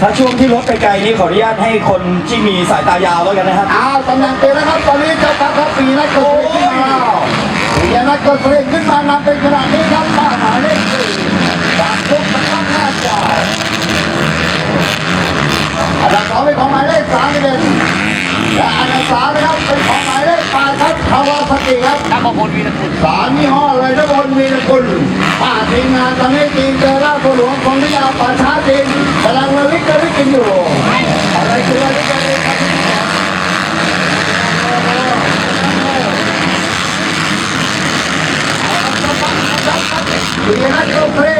ถ้าช่วงที่รถไปไกลนี้ขออนุญาตให้คนที่มีสายตายาวแล้วกันนะครับ อ้าวตำแหน่งเต็มนแล้วครับ ตอนนี้เจ้าตั๊กครับปีนัทเกษตรขึ้นมาปีนัทเกษตรขึ้นมานำเป็นขนาดนี้ครับมาหาเลขสี่จากทุกสำนักหน้าจออันดับสองเป็นของหมายเลขสามเอ็น และอันดับสามนะครับเป็นของหมายเลขแปดครับคาวาซากิครับนักบอลวีรกุลสามยี่ห้อเลยนะบนวีรกุลป้าทีมงานตอนนี้ทีมเจอราชบัวหลวงของนิยาป่าช้าจีนกำลังระลึกระลึกกันอยู่อะไรคือระลึกระลึกครับดีนะโชคดี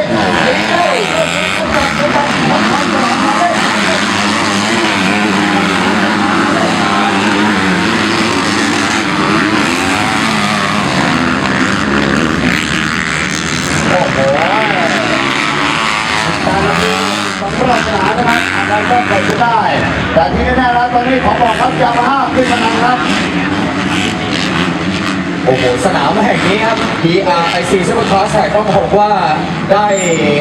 โอ้โหการระลึก สำหรับสนามนะครับอะไรก็เกิดขึ้นได้ แต่ที่แน่ๆแล้วตอนนี้ขอบอกครับยามาฮ่าขึ้นมานำครับ โอ้โห สนามแห่งนี้ครับ PRIC Supercross แห่ต้องบอกว่าได้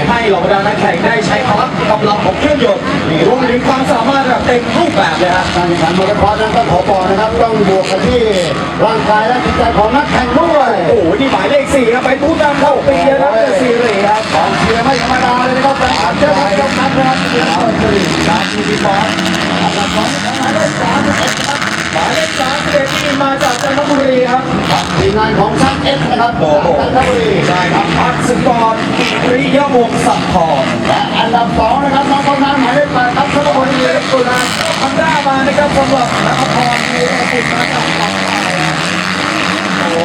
ให้เหล่าบรรดานักแข่งได้ใช้พลังกำลังของเครื่องยนต์รวมถึงความสามารถแบบเต็มรูปแบบเลยครับการแข่งขันมอเตอร์คอร์สนั้นต้องขอบอกนะครับ ต้องบวกกันที่ร่างกายและจิตใจของนักแข่งด้วยโอ้โห นี่หมายเลขสี่ครับไปผู้นำเข้าปีนะครับเดอะซีรีส์ครับกองเชียร์ไม่ธรรมดาเลยนะครับแต่อาจจะไม่ยอมรับนะครับเชียร์เอาสิการทีวีบอลอันดับสองของหมายเลขสามสิบเอ็ดครับ หมายเลขสามสิบเอ็ดที่มาจากจันทบุรีครับทีมงานของช่างเอสนะครับโอ้โหจันทบุรีใช่ครับพักสกรปริยวงศ์สัพพรและอันดับสองนะครับน้องกองน้ำหมายเลขแปดครับธนบุรีเล็กตุลามันได้มานะครับสำหรับนักพรมีอาชีพมาจากฝั่งไทยครับโอ้โห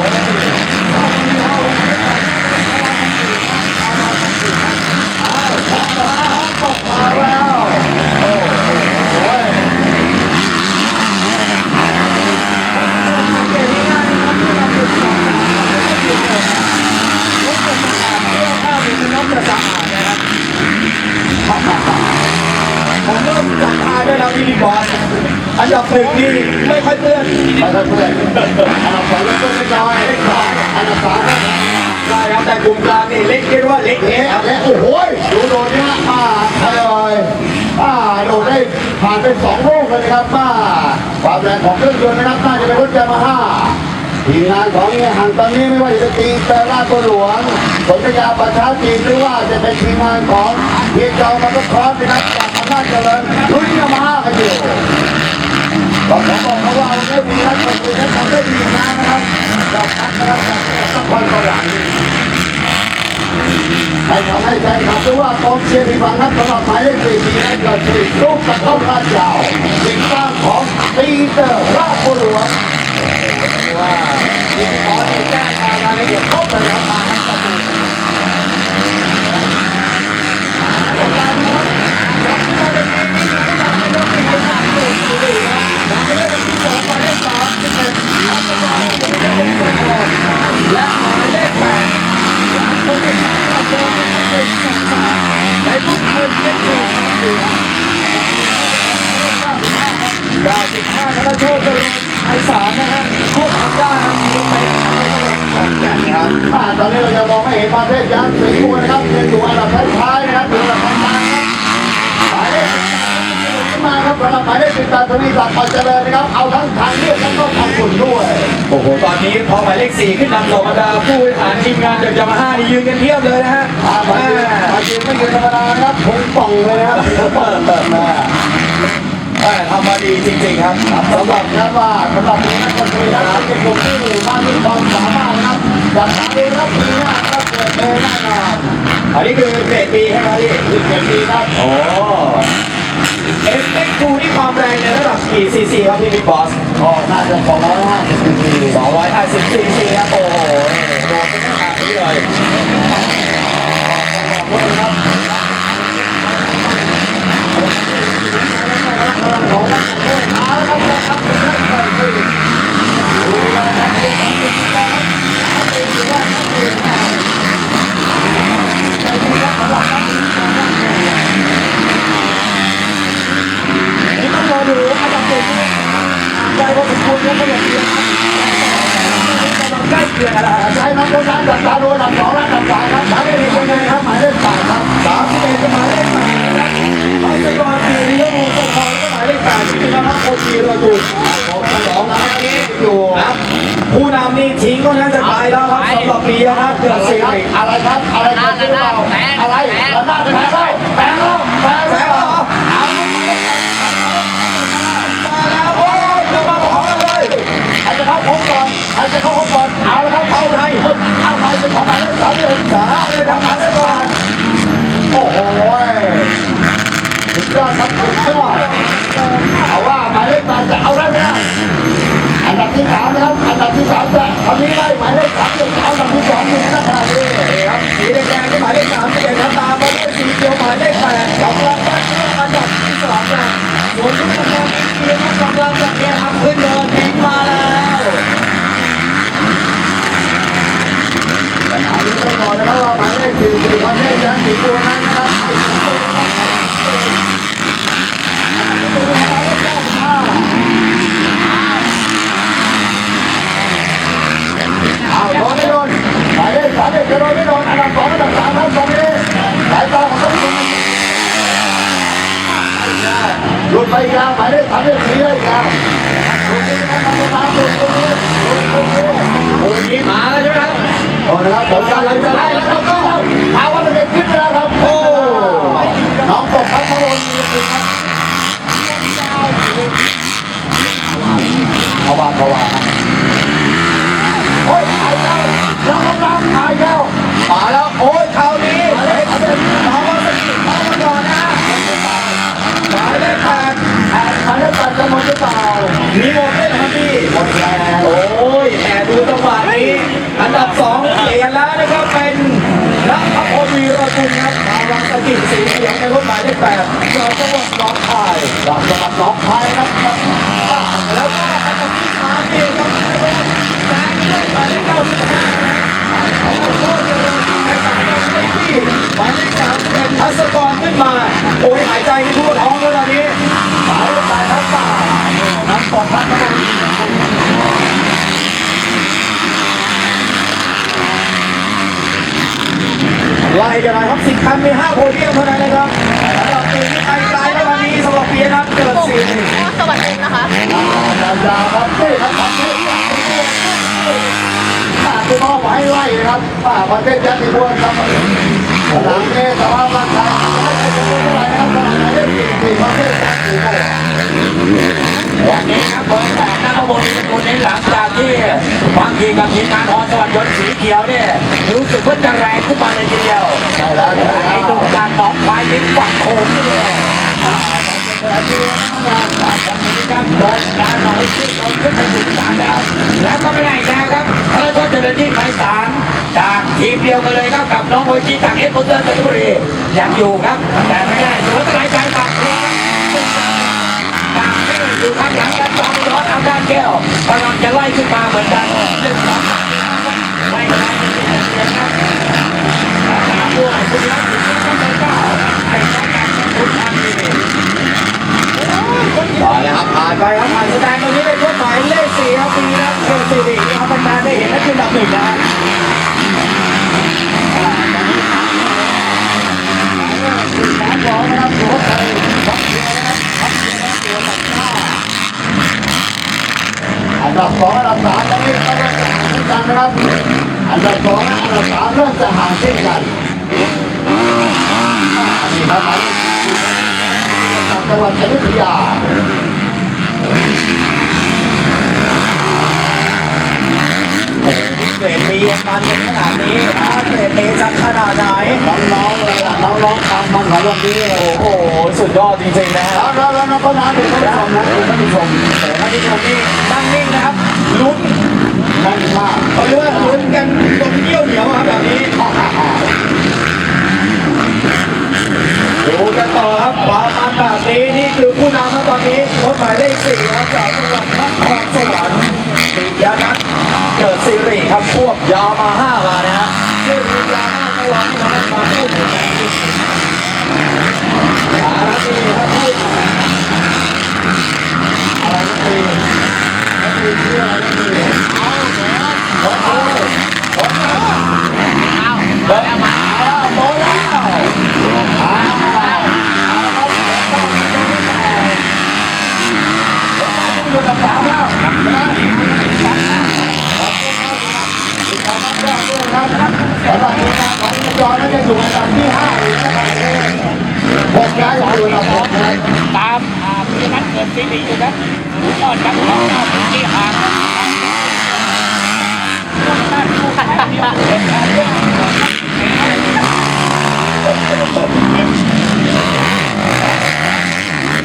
มาแล้ว ผมเริ่มจับตาด้วยนะพี่บิ๊กบอสอันดับหนึ่งนี่ไม่ค่อยเตือน ไปครับเพื่อนอันดับสองเล็กตัวน้อยเลขสองอันดับสามครับ ใช่ครับแต่กลุ่มกลางนี่เล็กเรียกว่าเล็ก เอ๊ะ เอะครับ และโอ้โหดูโดดเนี่ยป้าใครเลยป้าโดดได้ ผ่านไปสองลูกเลยนะครับป้าความแรงของเครื่องยนต์นะครับน่าจะเป็นรถยามาฮ่าทีมงานของเนี่ยห่างตอนนี้ไม่ว่าจะเป็นทีมเตอร์ราชบัวหลวงสนธยาประชาจีนหรือว่าจะเป็นทีมงานของเพียงจอมาก็ครอสนะครับจากอำนาจเจริญรุ่นยามาฮ่ากันอยู่ก็ขอบอกเขาว่าวันนี้มีนักตบมือนักทำได้ดีนะนะครับเราพักนะครับสักวันต่อหลัง ให้ทำให้แฟนคลับรู้ว่ากองเชียร์ที่ฟังนัดสำหรับหมายเลขสี่มีให้เกิดขึ้นรูปกระท่อมลาดยาวสิ่งสร้างของปีเตอร์ราชบุรุษว่าที่ขอที่แจ้งมารายละเอียดครบเลยครับมาทั้งประตูและหมายเลขแปดคนที่สามก็คือในทุกคนเล่นดี ดาวสิบห้าธนโชคเจริญไพศาลนะฮะโคตรทำได้นะมีไป ครับอ่าตอนนี้เราจะมองไม่เห็นประเทศยักษ์สีม่วงนะครับยังอยู่อันดับท้ายๆนะครับอยู่อันดับกลางๆครับหมายเลขขึ้นมาครับ สิบแปดทวีศักดิ์ปัจเจริญนะครับ เอาทั้งทางเลือกแล้วก็ทางฝุ่นด้วย โอ้โห ตอนนี้พอหมายเลขสี่ขึ้นนำเหล่าบรรดาผู้บริหารทีมงานจากยามาฮ่านี่ยืนกันเทียบเลยนะฮะอามายืนมายืนไม่ยืนธรรมดานะครับพุงป่องเลยนะครับพุงป่องเติมมาแม่ทำมาดีจริงๆครับสำหรับนะว่าสำหรับนี้นักดนตรีนะครับเป็นกลุ่มที่มามีความสามารถนะครับจัดการดูรับปีหน้าก็เกิดเองแน่นอนอันนี้คือเกรดบีใช่ไหมพี่เกิดปีครับโอ้ เอฟเอ็กซ์ทูนี่ความแรงในระดับกี่ซีซีครับพี่บิ๊กบอส ก็น่าจะสองร้อยห้าสิบปี250ซีซีครับโอ้โหโดนเป็นขนาดนี้เลย ของนักเตะเอาละครับนะครับเป็นนักเตะที่ดูแลนักเตะที่ดีนะครับเป็นถือว่านักเตะ ใช้น้ำคนนั้นจับตาดูอันดับสองและอันดับสามครับหมายเลขหนึ่งเป็นไงครับหมายเลขแปดครับ สามสิบเอ็ดกับหมายเลขแปดนะครับไปสกอร์สี่เรื่องของปกครองก็หมายเลขแปด ที่นะครับโคชีระดุผมสองนะนี้อยู่ครับผู้นำนี่ทิ้งก็น่าจะตายแล้วครับสำหรับปีนะครับเกิดสิริอะไรครับอะไรครับที่เราอะไรระนาดแพ้แล้วแพ้แล้วแพ้แล้แล้ววเหรอมาแล้วโอ้ยจะมาขอกันเลยใครจะเข้าพบก่อนใครจะเข้าพบก่อนเอาละครับเข้าในเข้าในเป็นของหมายเลขสามเลยสามเลยทำหมายเลขก่อนโอ้โหสุดยอดครับสุดยอด เอาว่าหมายเลขแปดจะเอาได้ไหมอันดับที่สามนะครับ อันดับที่สามจะทำนี้ได้หมายเลขสามจะเอาอันดับที่สองอยู่ในขณะนี้ ครับสีแดงๆที่หมายเลขสามสิบเอ็ดตามมาด้วยสีเขียวหมายเลขแปดกำลังได้อันดับที่สามนะส่วนที่กำลังเกียร์กำลังจะเนี่ยทำขึ้นเดินทิ้งมาแล้ว อันนี้ต้องบอกนะครับว่าหมายเลขสี่สี่ประเทศยังสี่ตัวนั้นนะครับเอาโดนไม่โดนหมายเลขสามเลขจะโดนไม่โดนอันดับสองอันดับสามครับตรงนี้สายตาของต้องคุณ หลุดไปยาวหมายเลขสามเลขสี่เลยครับตรงนี้นะครับตรงนี้ตรงนี้ตรงนี้โอ้มาแล้วใช่ไหมครับโอ้นะครับผมกำลังจะไล่แล้วครับถามว่ามันจะขึ้นแล้วครับโอ้น้องตกครับพระบนเขาว่าเขาว่าโอ้ยตายแล้วน้องน้องตายแล้ว มาแล้วโอ้ยคราวนี้หมายเลขแปดมาว่าสกิดมาว่าก่อนนะหมายเลขแปด แอบมัน จัดจะหมดหรือเปล่ามีหมดไหมครับพี่หมดแล้วโอ้ยแต่ดูจังหวะนี้อันดับสองเปลี่ยนแล้วนะครับเป็นนักพลวีรกุลครับมาวังสกิดสีเขียวในรถหมายเลขแปดเราจังหวัดหน้องคายจากจังหวัดหนองคายนะครับแล้วก็อันดับที่สามนี่ครับแซงด้วยหมายเลขเก้าสิบห้าแล้วก็เริญที่ในสายงานที่หมายเลขสามเป็นทัศกรขึ้นมา โอ้ยหายใจไม่ทั่วท้องแล้วตอนนี้หมายเลขแปดครับป่าน้ ไล่กันหน่อยครับสิบคันมีห้าโพเดียมเท่านั้นนะครับสำหรับปีนี้ไปไกลแล้ววันนี้สำหรับปีนะครับเกิดสี่ สวัสดีนะคะ ยาวๆครับนี่ครับตัดนี่ป้าคุณพ่อไว้ไล่นะครับป้าประเทศยันติบัวครับหลังนี้แต่ว่าร่างกายไม่ได้เป็นอะไรนะครับขนาดไหนได้สี่สี่ประเทศยันติบัว วันนี้ครับเบอร์แปดนะครับบนคนนี้หลังจากที่บาง ทีกับทีมงานฮอนสวัสดิ์ยนต์สีเขียวเนี่ยรู้สึกว่าจะแรงขึ้นมาเลยทีเดียวใช่แล้วใช่ไอ้แล้วตรงกลางหนองควายลิ้นฝั่งโค้งนี่เลยครับเดินการหน่อยขึ้นลงขึ้นไปถึงสามแล้วแล้วก็ไม่ได้แค่ครับเออก็เจริญที่ไพศาลจากทีมเดียวกันเลยครับกับน้องโมจิจากเอสโมเตอร์จันทบุรียังอยู่ครับ แต่ไม่ได้ถือว่าเป็นรายการตัดครับจากที่ อยู่ข้างหลังกันสองย้อนเอาด้านแก้วกำลังจะไล่ขึ้นมาเหมือนกันหนึ่งสองไล่ไล่เสียงครับตามด้วยคุณรักคุณต้องไปก้าวไอ้ต้องการคุณทำดีต่อเลยครับผ่านไปครับผ่านแสดงตรงนี้เป็นรถหมายเลขสี่ครับปีนะเกิดสี่ดีครับบรรดาได้เห็นและขึ้นดับหนึ่งนะ สามสองนะครับสุโขทัยบักเดียวนะครับบักเดียวนะครับตัวตัดหน้าอั นดับสองอันดับสามตอนนี้ต้องเริ่มจะห่างเช่นกันนะครับ อันดับสองอันดับสามเริ่มจะห่างเช่นกันนี่ครับจังหวัดชัยุธยา เศรดบีมันเป็นขนาดนี้เศรดเอจะขนาดไหนน้องๆเลยล่ะน้องๆทำมันของวันนี้โอ้โหโอ้โหสุดยอดจริงๆนะฮะแล้วแล้วแล้วก็น้ำถึงท่านผู้ชมนะถึงท่านผู้ชมแต่ท่านผู้ชมนี่นั่งนิ่งนะครับลุ้นนั่นมากเขาเรียกว่าลุ้นกันตรงเยี่ยวเหนียวครับแบบนี้ ดูกันต่อครับความมันแบบนี้นี่คือผู้นำครับตอนนี้รถหมายเลขสี่ครับจากจังหวัดนครสวรรค์ปิยนัทเกิดสิริครับพวกยามาฮ่ามานะฮะซึ่งยามาฮ่าวันนี้มาพูดถึงสารทีครับพูด อะไรก็ตีก็ตีเชื่ออะไรก็ตีเอาแล้วโอ้โห สำหรับทีมงานของจ อนั้นจะอยู่อันดับที่ห้าอีกนะครับหกย้ายอยู่อันดับหกนะตามอ่าพินัทเกิดสิริอยู่ครับก็จับของหน้าพื้นที่ห่าง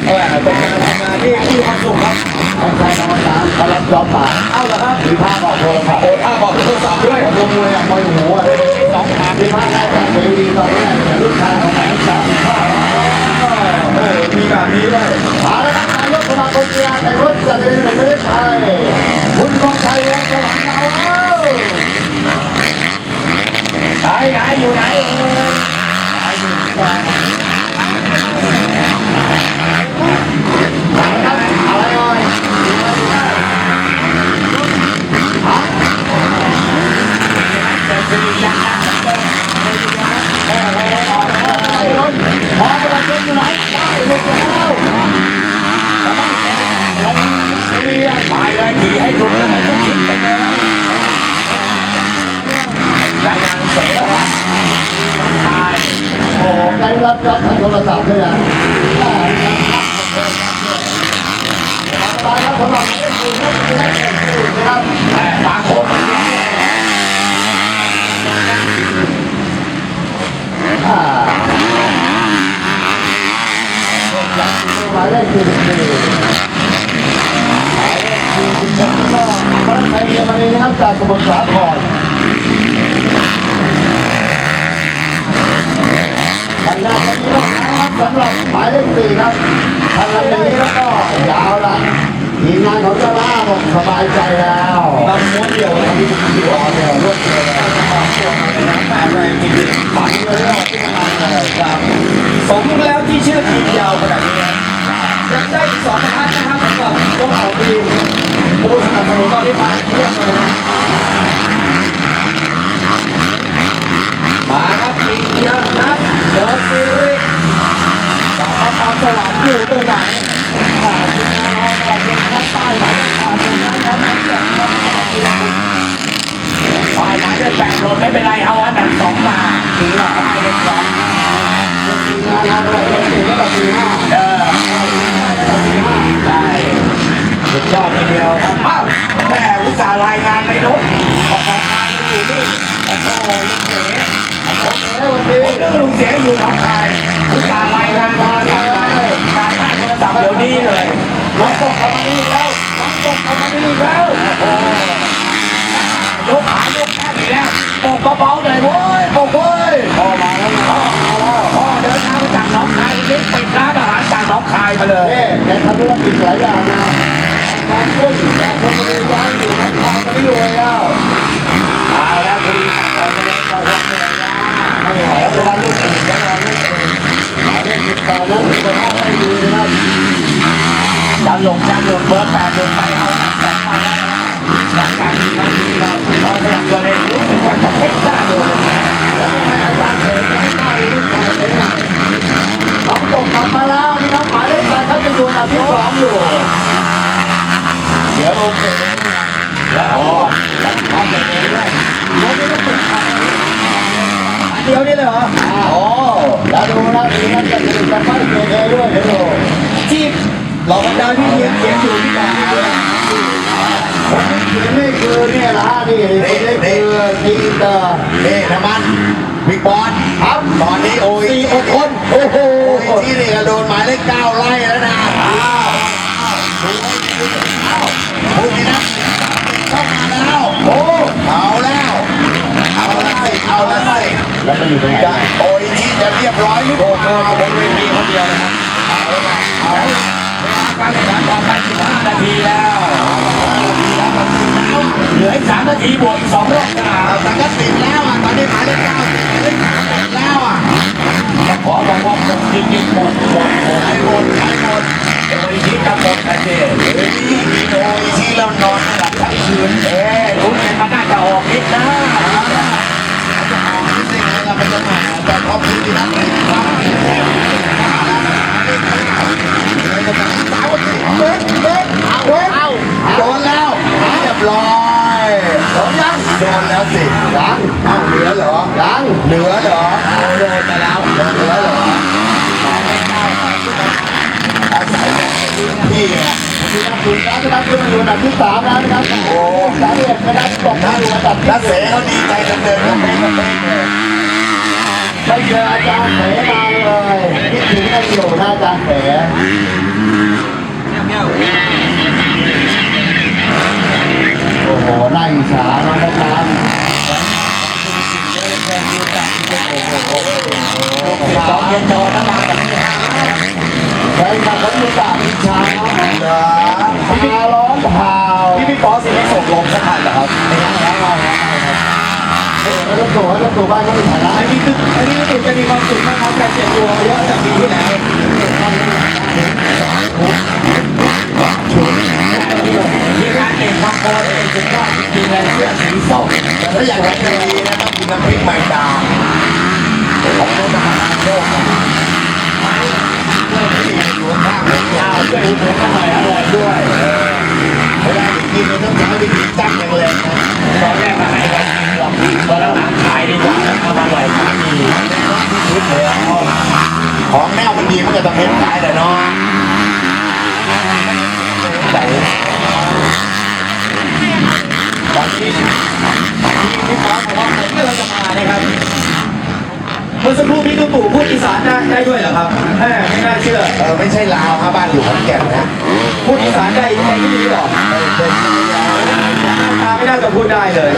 เออเป็นการทำงานที่มีความสุขครับไม่ใช่กรรมการเขารับจอบปาเอาละครับมีภาบอกโทรศัพท์โอ้ถ้าบอกโทรศัพท์ด้วยลงมวยอะมวยหูอะสอง ทางมีภาพได้จากทีวีตอนนี้ลูกชายของแหลมสามภาพเออมีแบบนี้ด้วยเอาละครับนายกสมาคมกีฬาแต่รถจักรยานแห่งประเทศไทยคุณกองชัยวงสว่างเราเอ้าไหนไหนอยู่ไหนเอ่ยอะไรหน่อย พอจะมาเจออยู่ไหนได้ลูกแล้วเรียกไปเลยขี่ให้ถูกแล้วมันก็คิดไปเลยรายงานเสร็จแล้วตาย โอ้ได้รับรับทางโทรศัพท์ด้วยนะตายครับสำหรับเล่นปืนนะครับ แต่บางคน อ่าหมายเลขสี่สิบสี่หมายเลขสี่สิบสองก็พระไทยเยอรมนีนะครับจากสมุทรสาครทางด้านนี้นะครับ สำหรับหมายเลขสี่ครับทางนี้แล้วก็ยาวละทีมงานของเจ้าล่าบอกสบายใจแล้วลำม้วนเดียวนะรอเดียวรวดเดียวแต่แรงจริงๆฝันเลยว่าที่ทำเลยครับสมแล้วที่ชื่อทีมยาวขนาดนี้ยังได้อีกสองท่านนะครับสำหรับพวกเราทีมผู้สนับสนุนตอนนี้มาเยี่ยมเลยมาครับทีมยาวนะเดอะซีรีส์ สองความสลับอยู่ตรงไหนอ่าทีมงานเราเราเป็นนักใต้หมายเลขสามทีมงานเราเป็นนักใต้หมายเลขสาม ฝ่ายหมายเลขแปดโดนไม่เป็นไรเอาอันดับสองมาถือว่าฝ่ายเลขสอง งานเราเป็นสี่ระดับสี่ห้า เออได้สุดยอดทีเดียวครับอ้าวแม่อุตส่าห์รายงานไปนุ๊กออกมาอยู่นี่โอ้โหลุงเสลุงเสียอยู่หนองคายอุตส่าห์รายงานมาจากการตั้งโทรศัพท์เดี๋ยวนี้เลยรถตกเข้ามานี่แล้วรถตกเข้ามานี่แล้วโอ้โหยกขายกแค่นี้แล้วตก เบาๆหน่อยเว้ยตกเว้ยพ่อมาแล้วพ่อพ่อเดินทางมาจากหนองคายนี่ปิดร้านอาหารจากหนองคายมาเลยเอ๊ะแกทำธุรกิจหลายอย่างนะการขึ้นแต่คนไม่ได้ย้ายอยู่นักข่าวไม่รวยแล้วเอาแล้วคุณเราจะเล่นเราจะเล่นนะไม่ไหวแล้วเวลาลูกตื่นแล้วเราลูกตื่นหมายเลขสิบแปดนั้นเป็นห้องไม่ดีนะครับจะลงจะลงเบอร์แปดลงไปเอาแปดมาแล้วหลังจากที่เราเรา รู้สึกว่าจะเพ่งได้เลยน้องตกกลับมาแล้วนี่ครับหมายเลขแปดเขาจะอยู่อันดับที่สองอยู่เดี๋ยวลงเสร็จแล้วทำแบบนี้ด้วยอันเดียวนี่เลยเหรอโอ้แล้วดูนะทีนั้นจะถึงจะไม่เกเรด้วยเดี๋ยวดูที่เหล่าบรรดาที่เขียนเขียนอยู่ที่ไหนคนที่เขีย นี่คือเนี่ยนะนี่คนนี้คือทีมเตอร์นี่น้ำมันบิ๊กบอลครับตอนนี้โอ้ยสี่คนโอ้โหโอ้ยที่นี่ก็โดนหมายเลขเก้าไล่แล้วนะพูดนี่นะเข้ามาแล้วโอ้เอาแล้วเอาละสิเอาละสิแล้วมันอยู่ตรงไหนโอ้ยที่จะเรียบร้อยหรือเปล่าบนเวทีคนเดียวนะครับการแข่งขันต่อไป15นาทีแล้ว เหลืออีก3นาทีบวกอีก2รอบนะเอาแต่ก็ติดแล้วอะตอนนี้หมายเลขเก้าติดหมายเลขสามติดแล้วอะขอบอกว่าหมดจริงๆหมดหมดหมดใช้หมดใช้หมดโดยที่จะหมดนะเจ๊เฮ้ยโอ้ยที่เรานอนหลับทั้งคืนเอ๊ะรู้ไหมมันน่าจะออกนิดนะสิ่งนั้นเราเป็นปัญหาแต่พอนที่นั้นไม่ครับ ขึ้นอยู่อันดับที่สามแล้วนะครับโอ้สามเอ็ดนะครับตกมาอยู่อันดับนักเสเขาดีใจเดิมๆไม่เจออาจารย์เสมาเลยคิดถึงได้อยู่หนะอาจารย์เสโอ้โหน่าอิจฉาน้องะครับโอ้โหโอ้โหโอ้โห แล้วตัวแล้วตัวบ้านก็มีฐานะอันนี้คืออันนี้รู้สึกจะมีความสุขมากครับการเจ็บตัวเยอะจากปีที่แล้วที่การเองบางคนเองสุดยอดจริงๆเลยเสื้อสีส้มแต่ถ้าอยากให้ดีนะต้องกินน้ำพริกไมดาของโน้นทหาโลกนะอยู่ข้างผมข้าวด้วยหมูก็หน่อยอร่อยด้วยเวลาไปกินเนี่ยต้องใช้วิธีตั้งแรงๆนะตอนแรกมาให้ ของแนวมันดีมันก็ต้องเห็นขายแต่เนาะแต่ตอนที่พี่ป๊อบอกว่าผมกำลังจะมานะครับเมื่อสักครู่พี่ตุ๊ตู่พูดอีสานได้ได้ด้วยเหรอครับแหมไม่น่าเชื่อเออไม่ใช่ลาวครับบ้านอยู่ขอนแก่นนะพูดอีสานได้ยังไงไม่รู้หรอกเออเป็นหน้าตาไม่น่าจะพูดได้เลย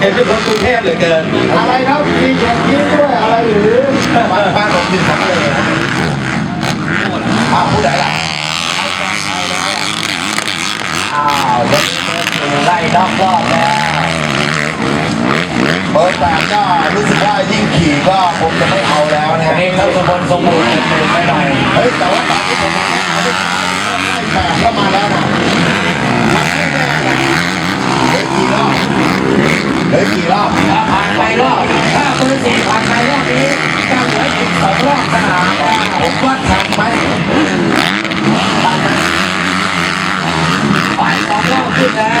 เห็นเป็นคนกรุงเทพเหลือเกินอะไรครับมีแขกยิ้มด้วยอะไรหรือ บ้านบ้านผมยู่ทั้งเลยนะอ้าวพูดอะไรล่ะอ้าววันนี้เบอร์สี่ไล่นอกรอบแล้วเบอร์แปดก็รู้สึกว่ายิ่งขี่ก็คงจะไม่เอาแล้วนะวันนี้เขาสมบูรณ์สมบูรณ์เต็มไปหน่อยเฮ้ยแต่ว่าตอนที่ผมมาเอาไปขายแปดก็มาแล้วนะมาแน่แน่เฮ้ยกี่รอบเฮ้ยกี่รอบผ่านไปรอบถ้าเบอร์สี่ผ่านไปรอบนี้ จะเหลืออีกสองรอบสนามแล้วผมว่าทันไหมไปสองรอบขึ้นแล้ว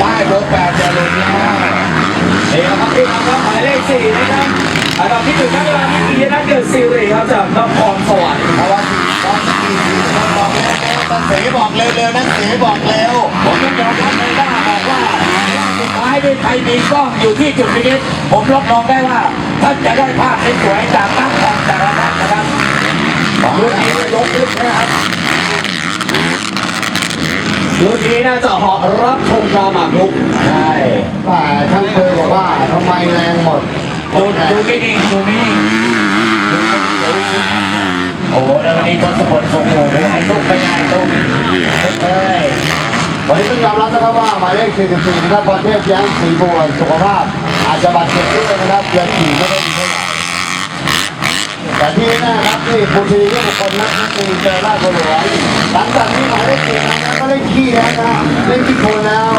ป้ายเบอร์แปดจะหลุดแล้วเดี๋ยวครับพี่ครับหมายเลขสี่นะครับอันดับที่หนึ่งนักกีฬาที่ดีนักเกิดซีรีส์ครับจากนครสวรรค์เพราะว่าตอนที่สี่คนบอกแล้ว ตั้งเสบอกเร็วๆนั่นเสบอกเร็ว ผมต้องยอมรับเลยว่าบอกว่าสุดท้ายด้วยใครมีกล้องอยู่ที่จุดนี้ ผมรับรองได้ว่าท่านจะได้ภาพสวยๆจากตั้งกองแต่ละท่านนะครับรุ่นนี้ยกขึ้นนะครับรุ่นนี้น่าจะเหาะรับชมดาวหมากรุกใช่แต่ช่างเบอร์บอกว่าทำไมแรงหมดดูดูไม่ดีดูไม่ดีโอ้โหแล้ววันนี้ทศพลทรงโหไปไหนตุ้มไปไหนตุ้มเอ้ยวันนี้ต้องยอมรับนะครับว่าหมายเลข44นะครับพรเทพย้มศรีบัวสุขภาพ อาจจะบาดเจ็บด้วยนะครับเดือนขี่ไม่ได้ดีเท่าไหร่แต่ที่แน่ครับนี่ปุถีที่บุคคลนักนักตีเจอราชบุรีหลังจากนี้หมายเลขสี่นะครับก็เล่นขี้แล้วนะเล่นขี้โคลนแล้ว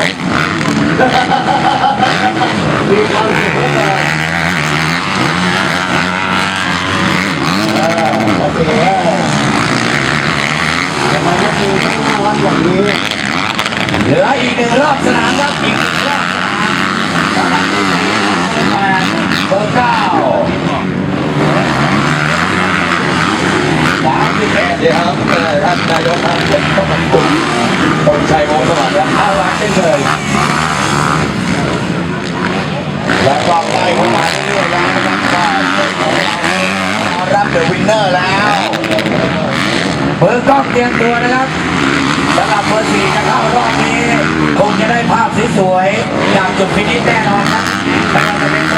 มีความสุขเลย เออโอเคทำไมนักตีต้องน่ารักอย่างนี้เหลืออีกหนึ่งรอบสนามครับอีกหนึ่งรอบสนามแปเบอร์เก้าสามสิบเอ็ดเดี๋ยวครับท่านนายกครับต้องมาตุนตนชัยวงศ์สวัสดิ์และเอาละเช่นเคยและกองไปเข้ามาเรื่อยๆแล้วนะครับ รับเดอะวินเนอร์แล้วเบอร์กล้องเตรียมตัวนะครับสำหรับเบอร์สี่จะเข้ารอบนี้ คงจะได้ภาพสวยๆจากจุดฟินิชแน่นอนครับ